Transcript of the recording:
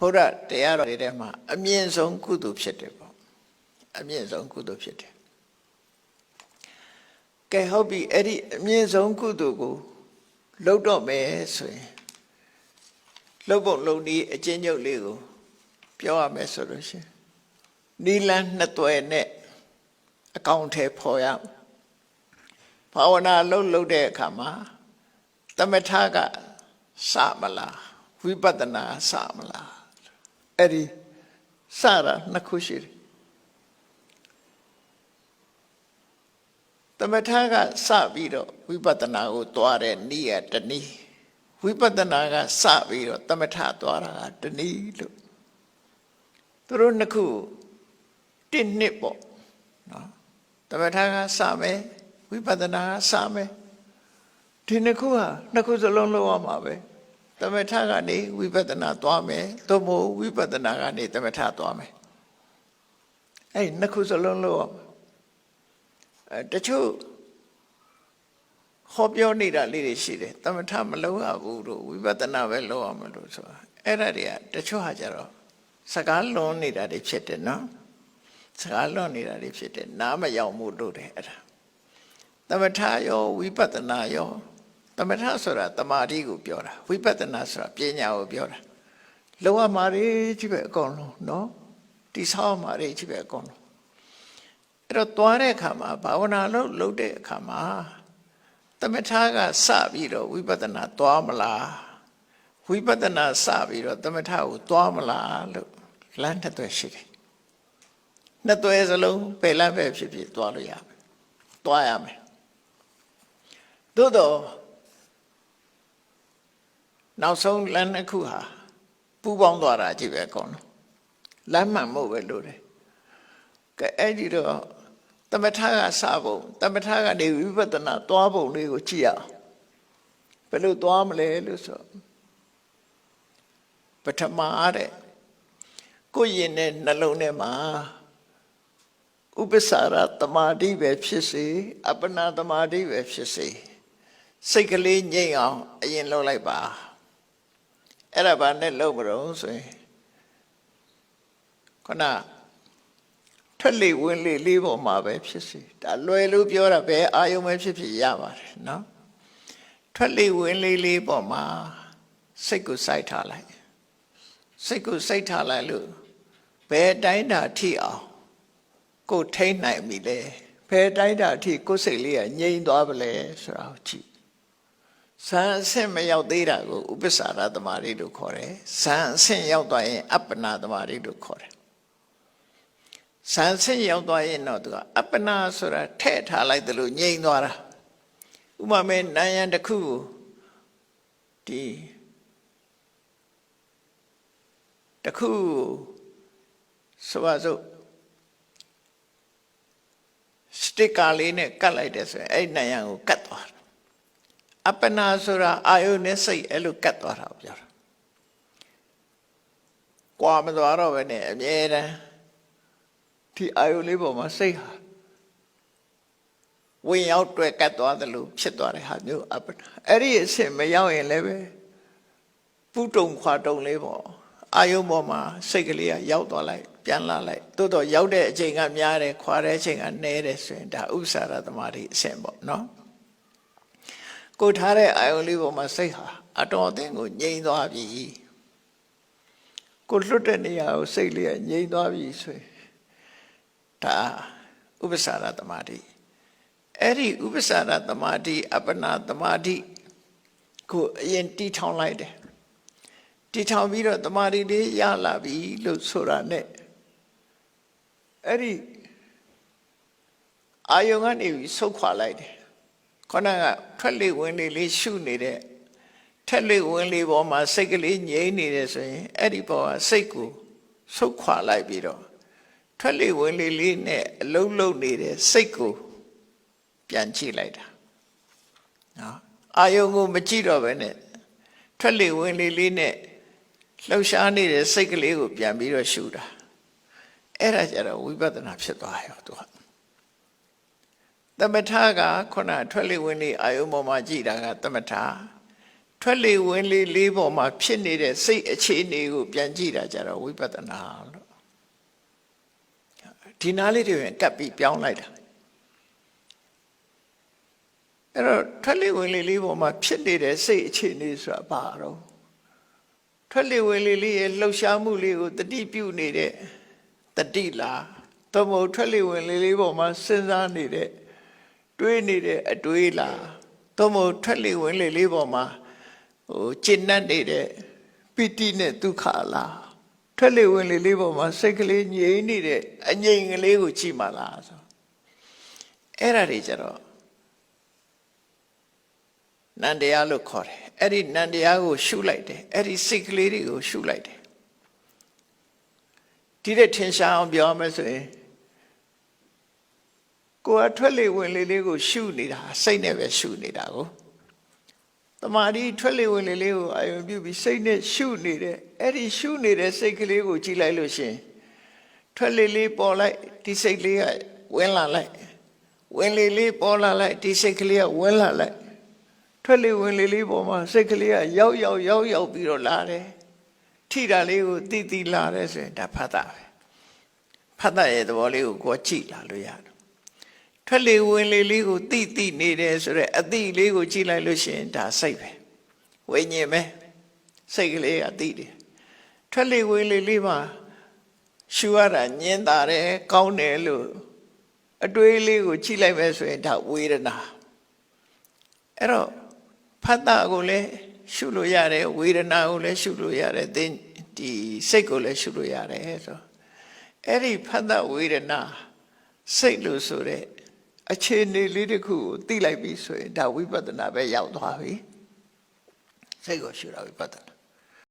ဘုရားတရားတော်တွေထဲမှာအမြင့်ဆုံးကုသိုလ်ဖြစ်တယ်ပေါ့အမြင့်ဆုံးကုသိုလ်ဖြစ်တယ်ကဲဟုတ်ပြီအဲ့ဒီအမြင့်ဆုံးကုသိုလ်ကိုလှုပ်တော့မယ်ဆိုရင်လှုပ်ဖို့လုံဒီအချင်းချုပ်လေးကိုပြောရမယ်ဆိုလို့ရှရင်နီလန်းနှစ်သွယ်နဲ့အကောင့်ထဲပေါ်ရအောင်ဘာဝနာလှုပ်လှုပ်တဲ့အခါမှာတမထကစမလားဝိပဿနာစမလား အဲ့ဒီစတာနှစ်ခုရှိတယ်တမထကစပြီးတော့ဝိပဿနာကိုတွားတဲ့နည်းရတနည်းဝိပဿနာကစပြီးတော့တမထတွားတာကတနည်းလို့သူတို့နှစ်ခုတစ်နှစ်ပေါ့နော်တမထကစမယ်ဝိပဿနာကစမယ်ဒီနှစ်ခုဟာနှစ်ခုစလုံးလုံးရမှာပဲ တမထကနေဝိပဿနာသွားမယ်သို့မဟုတ်ဝိပဿနာကနေတမထသွားမယ်အဲ့ဒီနှစ်ခုစလုံးလုံးရမှာအဲတချို့ဟောပြောနေတာလေးတွေရှိတယ်တမထမလုံးရဘူးလို့ဝိပဿနာပဲလုံးရမလို့ဆိုတာအဲ့ဒါတွေကတချို့ဟာကြတော့စကားလွန်နေတာတွေဖြစ်တယ်နော်စကားလွန်နေတာတွေဖြစ်တယ်နားမရောက်မှုလို့တယ်အဲ့ဒါတမထရောဝိပဿနာရောတ မထဆိုတာတမာတိကိုပြောတာဝိပဿနာဆိုတာပညာကိုပြောတာလောကမာတွေကြီးပဲအကုန်လုံးနော်တိဆောက်မာတွေကြီးပဲအကုန်လုံးအဲ့တော့သွားတဲ့အခါမှာဘာဝနာလုပ်လုပ်တဲ့အခါမှာတမထကစပြီးတော့ဝိပဿနာသွားမလားဝိပဿနာစပြီးတော့တမထကိုသွားမလားလို့လမ်းတစ်သွယ်ရှိတယ်နှစ်သွယ်စလုံးပယ်လမ်းပဲဖြစ်ဖြစ်သွားလို့ရမယ်သွားရမယ်သို့တော့ နောက်ဆုံးလမ်းတစ်ခုဟာပူပေါင်းသွားတာကြည့်ပဲအကုန်လုံးလမ်းမှန်မို့ပဲလို့တယ်ကဲအဲ့ဒီတော့တမထကစပုံတမထကနေဝိပဿနာသွားပုံလေးကိုကြည့်ရအောင်ဘယ်လိုသွားမလဲလို့ဆိုပထမအားတဲ့ကိုယ်ရင်တဲ့နှလုံးထဲမှာဥပ္ပစာရတမာတိပဲဖြစ်စေအပ္ပနာတမာတိပဲဖြစ်စေစိတ်ကလေးငြိမ်အောင်အရင်လုပ်လိုက်ပါ အဲ့ဒါဘာနဲ့လုပ်မလို့ဆိုရင်ခုနထွက်လေဝင်လေလေးပေါ်မှာပဲဖြစ်စီဒါလွယ်လို့ပြောတာပဲအာယုံပဲဖြစ်ဖြစ်ရပါတယ်နော်ထွက်လေဝင်လေလေးပေါ်မှာစိတ်ကိုစိုက်ထားလိုက်စိတ်ကိုစိုက်ထားလိုက်လို့ဘယ်တိုင်းတာထိအောင်ကိုထိမ့်နိုင်ပြီလေဘယ်တိုင်းတာထိကိုယ်စိတ်လေးကငြိမ်သွားပလဲဆိုတာကိုကြည့် ဇန်အဆင့်မရောက်သေးတာကိုဥပ္ပစာရသမารိလို့ခေါ်တယ်ဇန်အဆင့်ရောက်သွားရင်အပ္ပနာသမารိလို့ခေါ်တယ်ဇန်အဆင့်ရောက်သွားရင်တော့သူကအပ္ပနာဆိုတာထဲ့ထားလိုက်တယ်လို့ငြိမ်သွားတာဥပမာနာယံတစ်ခုကိုဒီတစ်ခုဆိုပါစို့စတစ်ကာလေးနဲ့ကတ်လိုက်တယ်ဆိုရင်အဲ့နာယံကိုကတ်သွားတာ အပ္ပနာဆိုတာအာယုနဲ့စိတ်အဲ့လိုကတ်သွားတာကိုပြောတာကွာမသွားတော့ပဲနဲ့အမြဲတမ်းဒီအာယုလေးပေါ်မှာစိတ်ဟာဝင်ရောက်တွေ့ကတ်သွားတယ်လို့ဖြစ်သွားတဲ့ဟာမျိုးအပ္ပနာအဲ့ဒီအဆင့်မရောက်ရင်လည်းပဲပုတုံခွာတုံလေးပေါ့အာယုပေါ်မှာစိတ်ကလေးကရောက်သွားလိုက်ပြန်လာလိုက်တိုးတော့ရောက်တဲ့အချိန်ကများတယ်ခွာတဲ့အချိန်ကနည်းတယ်ဆိုရင်ဒါဥစ္စာရသမารိအဆင့်ပေါ့နော် ကိုထားတဲ့အာယုံလေးပေါ်မှာစိတ်ဟာအတော်အသင်းကိုငြိမ်သွားပြီကိုလွတ်တဲ့နေရာကိုစိတ်လေးကငြိမ်သွားပြီဆိုရင်ဒါဥပ္ပစာရသမာဓိအဲ့ဒီဥပ္ပစာရသမာဓိအပ္ပနာသမာဓိကိုအရင်တီထောင်လိုက်တယ်တီထောင်ပြီးတော့သမာဓိလေးရလာပြီလို့ဆိုတာနဲ့အဲ့ဒီအာယုံကနေပြီးဆုတ်ခွာလိုက်တယ် ခொနကထွက်လေဝင်လေလေးရှုနေတဲ့ထက်လေဝင်လေပေါ်မှာစိတ်ကလေးငြိမ့်နေတယ်ဆိုရင်အဲ့ဒီပေါ်ကစိတ်ကိုဆုတ်ခွာလိုက်ပြီးတော့ထွက်လေဝင်လေလေးနဲ့အလုံးလုံးနေတဲ့စိတ်ကိုပြန်ကြည့်လိုက်တာနော်အာယုံကိုမကြည့်တော့ဘဲနဲ့ထွက်လေဝင်လေလေးနဲ့လှုပ်ရှားနေတဲ့စိတ်ကလေးကိုပြန်ပြီးတော့ရှုတာအဲ့ဒါကြတော့ဝိပဿနာဖြစ်သွားရောသူက သမထကခုနထွက်လေဝင်လေအာယုံပေါ်မှာကြည်တာကသမထထွက်လေဝင်လေလေးပေါ်မှာဖြစ်နေတဲ့စိတ်အခြေအနေကိုပြန်ကြည့်တာကြတော့ဝိပဿနာလို့ဒီနားလေးတွေကပ်ပြီးပြောင်းလိုက်တာအဲ့တော့ထွက်လေဝင်လေလေးပေါ်မှာဖြစ်နေတဲ့စိတ်အခြေအနေဆိုတာဘာတော့ထွက်လေဝင်လေလေးရဲ့လှုပ်ရှားမှုလေးကိုတတိပြုနေတဲ့တတိလားသို့မဟုတ်ထွက်လေဝင်လေလေးပေါ်မှာစဉ်းစားနေတဲ့ တွေးနေတဲ့အတွေးလားသို့မဟုတ်ထွက်လေဝင်လေလေးပေါ်မှာဟိုကျင့်တတ်နေတဲ့ပိတိနဲ့ဒုက္ခလားထွက်လေဝင်လေလေးပေါ်မှာစိတ်ကလေးငြိမ်နေတဲ့အငြိမ်ကလေးကိုကြည့်မှလားဆိုအဲ့ဒါတွေကြတော့နန္တရားလို့ခေါ်တယ်အဲ့ဒီနန္တရားကိုရှုလိုက်တယ်အဲ့ဒီစိတ်ကလေးတွေကိုရှုလိုက်တယ်ဒီတဲ့ထင်ရှားအောင်ပြောမယ်ဆိုရင် ကိုယ်ကထွက်လေဝင်လေလေးကိုရှုနေတာစိတ်နဲ့ပဲရှုနေတာကိုတမာဒီထွက်လေဝင်လေလေးကိုအာရုံပြုပြီးစိတ်နဲ့ရှုနေတဲ့အဲ့ဒီရှုနေတဲ့စိတ်ကလေးကိုကြည့်လိုက်လို့ရှရင်ထွက်လေလေးပေါ်လိုက်ဒီစိတ်လေးကဝင်လာလိုက်ဝင်လေလေးပေါ်လာလိုက်ဒီစိတ်ကလေးကဝင်လာလိုက်ထွက်လေဝင်လေလေးပေါ်မှာစိတ်ကလေးကရောက်ရောက်ရောက်ရောက်ပြီးတော့လာတယ်ထိတာလေးကိုတိတိလာတယ်ဆိုရင်ဒါဖတ်တာပဲဖတ်တာရဲ့သဘောလေးကိုကိုယ်ကြည့်လာလို့ရတယ် ထွက်လေဝင်လေလေးကိုတိတိနေတယ်ဆိုတော့အတိလေးကိုကြည့်လိုက်လို့ရှိရင်ဒါစိတ်ပဲဝိညာဉ်ပဲစိတ်ကလေးကတိတယ်ထွက်လေဝင်လေလေးမှာရှူရတာညင်တာတယ်ကောင်းတယ်လို့အတွေးလေးကိုကြည့်လိုက်မယ်ဆိုရင်ဒါဝေဒနာအဲ့တော့ဖတ်တာကိုလည်းရှုလို့ရတယ်ဝေဒနာကိုလည်းရှုလို့ရတယ်သင်ဒီစိတ်ကိုလည်းရှုလို့ရတယ်ဆိုအဲ့ဒီဖတ်တာဝေဒနာစိတ်လို့ဆိုတဲ့ အခြေအနေလေးတစ်ခုကိုသိလိုက်ပြီဆိုရင်ဒါဝိပဿနာပဲရောက်သွားပြီစိတ်ကိုရှုတာဝိပဿနာ